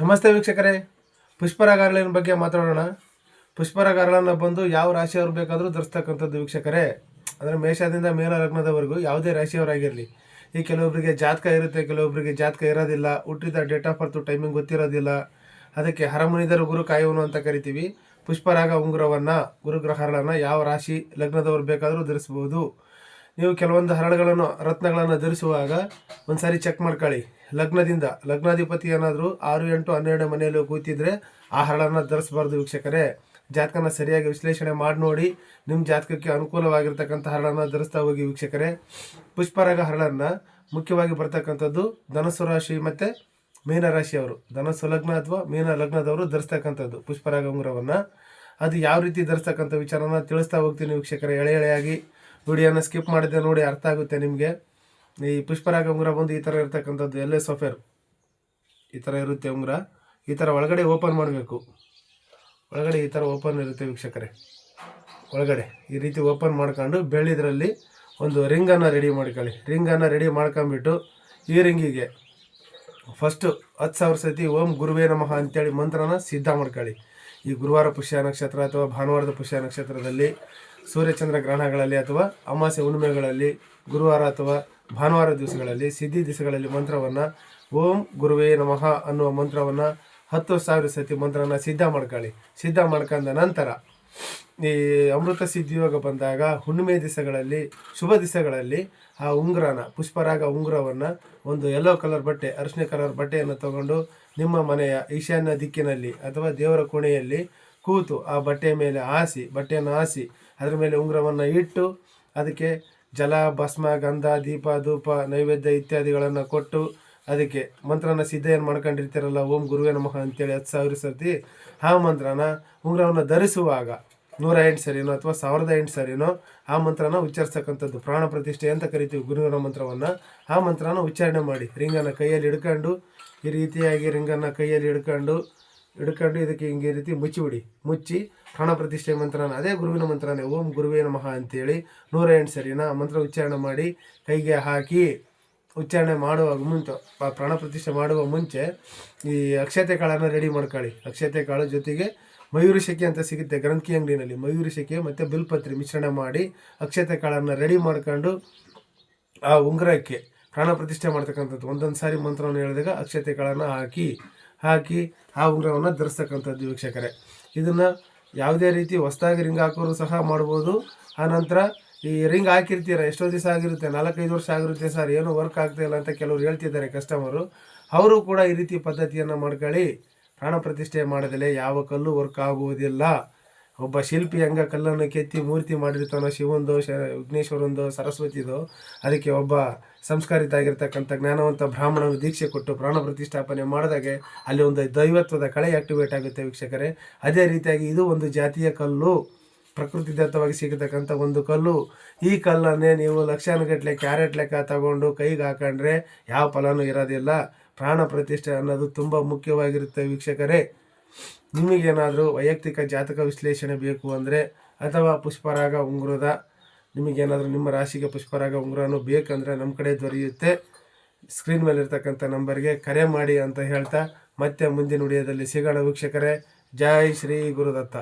ನಮಸ್ತೆ ವೀಕ್ಷಕರೇ. ಪುಷ್ಪರಾಗಾರಳಿನ ಬಗ್ಗೆ ಮಾತಾಡೋಣ. ಪುಷ್ಪರಾಗಾರಳನ್ನು ಬಂದು ಯಾವ ರಾಶಿಯವ್ರು ಬೇಕಾದರೂ ಧರಿಸ್ತಕ್ಕಂಥದ್ದು ವೀಕ್ಷಕರೇ. ಅಂದರೆ ಮೇಷದಿಂದ ಮೇಲ ಲಗ್ನದವರೆಗೂ ಯಾವುದೇ ರಾಶಿಯವರಾಗಿರಲಿ. ಈ ಕೆಲವೊಬ್ಬರಿಗೆ ಜಾತಕ ಇರುತ್ತೆ ಕೆಲವೊಬ್ಬರಿಗೆ ಜಾತಕ ಇರೋದಿಲ್ಲ. ಹುಟ್ಟಿದ ಡೇಟ್ ಆಫ್ ಬರ್ತು ಟೈಮಿಂಗ್ ಗೊತ್ತಿರೋದಿಲ್ಲ. ಅದಕ್ಕೆ ಹರಮುನಿದರು ಗುರು ಕಾಯುವನು ಅಂತ ಕರಿತೀವಿ. ಪುಷ್ಪರಾಗ ಉಂಗುರವನ್ನು, ಗುರುಗ್ರಹಗಳನ್ನು ಯಾವ ರಾಶಿ ಲಗ್ನದವರು ಬೇಕಾದರೂ ಧರಿಸ್ಬೋದು. ನೀವು ಕೆಲವೊಂದು ಹರಳುಗಳನ್ನು ರತ್ನಗಳನ್ನು ಧರಿಸುವಾಗ ಒಂದ್ಸಾರಿ ಚೆಕ್ ಮಾಡ್ಕೊಳ್ಳಿ. ಲಗ್ನದಿಂದ, ಲಗ್ನಾಧಿಪತಿ ಏನಾದರೂ ಆರು, ಎಂಟು, ಹನ್ನೆರಡು ಮನೆಯಲ್ಲಿ ಕೂತಿದ್ರೆ ಆ ಹರಳನ್ನು ಧರಿಸಬಾರ್ದು ವೀಕ್ಷಕರೇ. ಜಾತಕನ ಸರಿಯಾಗಿ ವಿಶ್ಲೇಷಣೆ ಮಾಡಿ ನೋಡಿ ನಿಮ್ಮ ಜಾತಕಕ್ಕೆ ಅನುಕೂಲವಾಗಿರ್ತಕ್ಕಂಥ ಹರಳನ್ನು ಧರಿಸ್ತಾ ಹೋಗಿ ವೀಕ್ಷಕರೇ. ಪುಷ್ಪರಾಗ ಹರಳನ್ನು ಮುಖ್ಯವಾಗಿ ಬರ್ತಕ್ಕಂಥದ್ದು ಧನಸ್ಸು ರಾಶಿ ಮತ್ತು ಮೀನ ರಾಶಿಯವರು. ಧನಸ್ಸು ಲಗ್ನ ಅಥವಾ ಮೀನ ಲಗ್ನದವರು ಧರಿಸ್ತಕ್ಕಂಥದ್ದು ಪುಷ್ಪರಾಗ ಉಂಗುರವನ್ನು. ಅದು ಯಾವ ರೀತಿ ಧರಿಸ್ತಕ್ಕಂಥ ವಿಚಾರನ ತಿಳಿಸ್ತಾ ಹೋಗ್ತೀನಿ ವೀಕ್ಷಕರೇ. ಎಳೆ ಎಳೆಯಾಗಿ ವಿಡಿಯೋನ ಸ್ಕಿಪ್ ಮಾಡಿದ್ದೆ ನೋಡಿ ಅರ್ಥ ಆಗುತ್ತೆ ನಿಮಗೆ. ಈ ಪುಷ್ಪರಾಗ ಉಂಗುರ ಬಂದು ಈ ಥರ ಇರ್ತಕ್ಕಂಥದ್ದು ಎಲ್ಲೇ ಸಫೇರ್ ಈ ಥರ ಇರುತ್ತೆ ಉಂಗುರ. ಈ ಥರ ಒಳಗಡೆ ಓಪನ್ ಮಾಡಬೇಕು. ಒಳಗಡೆ ಈ ಥರ ಓಪನ್ ಇರುತ್ತೆ ವೀಕ್ಷಕರೇ. ಒಳಗಡೆ ಈ ರೀತಿ ಓಪನ್ ಮಾಡ್ಕೊಂಡು ಬೆಳ್ಳಿದ್ರಲ್ಲಿ ಒಂದು ರಿಂಗನ್ನು ರೆಡಿ ಮಾಡ್ಕೊಳ್ಳಿ. ರಿಂಗನ್ನು ರೆಡಿ ಮಾಡ್ಕೊಂಬಿಟ್ಟು ಈ ರಿಂಗಿಗೆ ಫಸ್ಟು ಹತ್ತು ಸಾವಿರ ಸತಿ ಓಂ ಗುರುವೇ ನಮಃ ಅಂತೇಳಿ ಮಂತ್ರನ ಸಿದ್ಧ ಮಾಡ್ಕೊಳ್ಳಿ. ಈ ಗುರುವಾರ ಪುಷ್ಯ ನಕ್ಷತ್ರ ಅಥವಾ ಭಾನುವಾರದ ಪುಷ್ಯ ನಕ್ಷತ್ರದಲ್ಲಿ ಸೂರ್ಯಚಂದ್ರ ಗ್ರಹಣಗಳಲ್ಲಿ ಅಥವಾ ಅಮಾವಾಸ್ಯ ಹುಣ್ಣಿಮೆಗಳಲ್ಲಿ, ಗುರುವಾರ ಅಥವಾ ಭಾನುವಾರ ದಿವಸಗಳಲ್ಲಿ, ಸಿದ್ಧಿ ದಿವಸಗಳಲ್ಲಿ ಮಂತ್ರವನ್ನು ಓಂ ಗುರುವೇ ನಮಃ ಅನ್ನುವ ಮಂತ್ರವನ್ನು ಹತ್ತು ಸಾವಿರ ಸತಿ ಮಂತ್ರನ ಸಿದ್ಧ ಮಾಡ್ಕೊಳ್ಳಿ. ಸಿದ್ಧ ಮಾಡ್ಕೊಂಡ ನಂತರ ಈ ಅಮೃತ ಸಿದ್ಧಿಯೋಗ ಬಂದಾಗ ಹುಣ್ಣಿಮೆ ದಿವಸಗಳಲ್ಲಿ ಶುಭ ದಿವಸಗಳಲ್ಲಿ ಆ ಉಂಗುರನ, ಪುಷ್ಪರಾಗ ಉಂಗುರವನ್ನು ಒಂದು ಯೆಲ್ಲೋ ಕಲರ್ ಬಟ್ಟೆ, ಅರಿಶಿನ ಕಲರ್ ಬಟ್ಟೆಯನ್ನು ತಗೊಂಡು ನಿಮ್ಮ ಮನೆಯ ಈಶಾನ್ಯ ದಿಕ್ಕಿನಲ್ಲಿ ಅಥವಾ ದೇವರ ಕೋಣೆಯಲ್ಲಿ ಕೂತು ಆ ಬಟ್ಟೆಯ ಮೇಲೆ ಹಾಸಿ, ಬಟ್ಟೆಯನ್ನು ಹಾಸಿ, ಅದರ ಮೇಲೆ ಉಂಗುರವನ್ನು ಇಟ್ಟು ಅದಕ್ಕೆ ಜಲ, ಭಸ್ಮ, ಗಂಧ, ದೀಪ, ಧೂಪ, ನೈವೇದ್ಯ ಇತ್ಯಾದಿಗಳನ್ನು ಕೊಟ್ಟು ಅದಕ್ಕೆ ಮಂತ್ರನ ಸಿದ್ಧ ಏನು ಮಾಡ್ಕೊಂಡಿರ್ತೀರಲ್ಲ, ಓಂ ಗುರುವೇ ನಮಃ ಅಂತೇಳಿ ಹತ್ತು ಸಾವಿರ ಸರ್ತಿ ಆ ಮಂತ್ರನ ಉಂಗುರವನ್ನು ಧರಿಸುವಾಗ ನೂರ ಎಂಟು ಸರಿನೋ ಅಥವಾ ಸಾವಿರದ ಎಂಟು ಸರಿನೋ ಆ ಮಂತ್ರನ ಉಚ್ಚರಿಸ್ತಕ್ಕಂಥದ್ದು, ಪ್ರಾಣ ಪ್ರತಿಷ್ಠೆ ಅಂತ ಕರಿತೀವಿ ಗುರುವಿನ ಮಂತ್ರವನ್ನು. ಆ ಮಂತ್ರನ ಉಚ್ಚಾರಣೆ ಮಾಡಿ ರಿಂಗನ್ನು ಕೈಯಲ್ಲಿ ಹಿಡ್ಕೊಂಡು, ಈ ರೀತಿಯಾಗಿ ರಿಂಗನ್ನು ಕೈಯಲ್ಲಿ ಹಿಡ್ಕೊಂಡು ಹಿಡ್ಕೊಂಡು ಇದಕ್ಕೆ ಹಿಂಗೆ ರೀತಿ ಮುಚ್ಚಿಬಿಡಿ. ಮುಚ್ಚಿ ಪ್ರಾಣ ಪ್ರತಿಷ್ಠೆ ಮಂತ್ರನ, ಅದೇ ಗುರುವಿನ ಮಂತ್ರನೇ, ಓಂ ಗುರುವೇ ನಮಃ ಅಂತೇಳಿ ನೂರ ಎಂಟು ಸರಿನಾ ಮಂತ್ರ ಉಚ್ಚಾರಣೆ ಮಾಡಿ ಕೈಗೆ ಹಾಕಿ ಉಚ್ಚಾರಣೆ ಮಾಡುವಾಗ ಮುಂಚೆ ಪ್ರಾಣ ಪ್ರತಿಷ್ಠೆ ಮಾಡುವ ಮುಂಚೆ ಈ ಅಕ್ಷತೆ ಕಾಳನ್ನು ರೆಡಿ ಮಾಡ್ಕೊಳ್ಳಿ. ಅಕ್ಷತೆ ಕಾಳು ಜೊತೆಗೆ ಮಯೂರಿ ಅಂತ ಸಿಗುತ್ತೆ ಗ್ರಂಥಿ ಅಂಗಡಿನಲ್ಲಿ. ಮಯೂರಿ ಶೆಕೆ ಮತ್ತು ಬಿಲ್ಪತ್ರಿ ಮಿಶ್ರಣ ಮಾಡಿ ಅಕ್ಷತೆ ಕಾಳನ್ನು ರೆಡಿ ಮಾಡ್ಕೊಂಡು ಆ ಉಂಗುರಕ್ಕೆ ಪ್ರಾಣ ಪ್ರತಿಷ್ಠೆ ಮಾಡ್ತಕ್ಕಂಥದ್ದು. ಒಂದೊಂದು ಸಾರಿ ಮಂತ್ರವನ್ನು ಹೇಳಿದಾಗ ಅಕ್ಷತೆ ಕಾಳನ್ನು ಹಾಕಿ ಹಾಕಿ ಆ ಉಂಗುರವನ್ನು ಧರಿಸ್ತಕ್ಕಂಥದ್ದು ವೀಕ್ಷಕರೇ. ಇದನ್ನು ಯಾವುದೇ ರೀತಿ ಹೊಸ್ದಾಗಿ ರಿಂಗ್ ಹಾಕೋರು ಸಹ ಮಾಡ್ಬೋದು. ಆನಂತರ ಈ ರಿಂಗ್ ಹಾಕಿರ್ತೀರ? ಎಷ್ಟೋ ದಿವಸ ಆಗಿರುತ್ತೆ, ನಾಲ್ಕೈದು ವರ್ಷ ಆಗಿರುತ್ತೆ ಸರ್, ಏನೂ ವರ್ಕ್ ಆಗ್ತಾ ಇಲ್ಲ ಅಂತ ಕೆಲವರು ಹೇಳ್ತಿದ್ದಾರೆ ಕಸ್ಟಮರು. ಅವರು ಕೂಡ ಈ ರೀತಿ ಪದ್ಧತಿಯನ್ನು ಮಾಡ್ಕೊಳ್ಳಿ. ಪ್ರಾಣ ಪ್ರತಿಷ್ಠೆ ಮಾಡದಲ್ಲೇ ಯಾವ ಕಲ್ಲು ವರ್ಕ್ ಆಗುವುದಿಲ್ಲ. ಒಬ್ಬ ಶಿಲ್ಪಿ ಹಂಗ ಕಲ್ಲನ್ನು ಕೆತ್ತಿ ಮೂರ್ತಿ ಮಾಡಿರ್ತಾನೋ ಶಿವಂದು, ಶ, ವಿಘ್ನೇಶ್ವರಂದು, ಸರಸ್ವತಿದು, ಅದಕ್ಕೆ ಒಬ್ಬ ಸಂಸ್ಕಾರಿತ ಆಗಿರ್ತಕ್ಕಂಥ ಜ್ಞಾನವಂತ ಬ್ರಾಹ್ಮಣನು ದೀಕ್ಷೆ ಕೊಟ್ಟು ಪ್ರಾಣ ಪ್ರತಿಷ್ಠಾಪನೆ ಮಾಡಿದಾಗೆ ಅಲ್ಲಿ ಒಂದು ದೈವತ್ವದ ಕಳೆ ಆಕ್ಟಿವೇಟ್ ಆಗುತ್ತೆ ವೀಕ್ಷಕರೇ. ಅದೇ ರೀತಿಯಾಗಿ ಇದು ಒಂದು ಜಾತಿಯ ಕಲ್ಲು ಪ್ರಕೃತಿ ದತ್ತವಾಗಿ ಸಿಗತಕ್ಕಂಥ ಒಂದು ಕಲ್ಲು. ಈ ಕಲ್ಲನ್ನೇ ನೀವು ಲಕ್ಷಾನುಗಟ್ಟಲೆ ಕ್ಯಾರೆಟ್ ಲೆಕ್ಕ ತಗೊಂಡು ಕೈಗೆ ಹಾಕೊಂಡ್ರೆ ಯಾವ ಫಲನೂ ಇರೋದಿಲ್ಲ. ಪ್ರಾಣ ಪ್ರತಿಷ್ಠೆ ಅನ್ನೋದು ತುಂಬ ಮುಖ್ಯವಾಗಿರುತ್ತೆ ವೀಕ್ಷಕರೇ. ನಿಮಗೇನಾದರೂ ವೈಯಕ್ತಿಕ ಜಾತಕ ವಿಶ್ಲೇಷಣೆ ಬೇಕು ಅಂದರೆ ಅಥವಾ ಪುಷ್ಪರಾಗ ಉಂಗುರದ, ನಿಮಗೇನಾದರೂ ನಿಮ್ಮ ರಾಶಿಗೆ ಪುಷ್ಪರಾಗ ಉಂಗುರನೂ ಬೇಕಂದರೆ ನಮ್ಮ ಕಡೆ ದೊರೆಯುತ್ತೆ. ಸ್ಕ್ರೀನ್ ಮೇಲೆ ಇರ್ತಕ್ಕಂಥ ನಂಬರ್ಗೆ ಕರೆ ಮಾಡಿ ಅಂತ ಹೇಳ್ತಾ ಮತ್ತೆ ಮುಂದಿನ ವಿಡಿಯೋದಲ್ಲಿ ಸಿಗೋಣ ವೀಕ್ಷಕರೇ. ಜೈ ಶ್ರೀ ಗುರುದತ್ತ.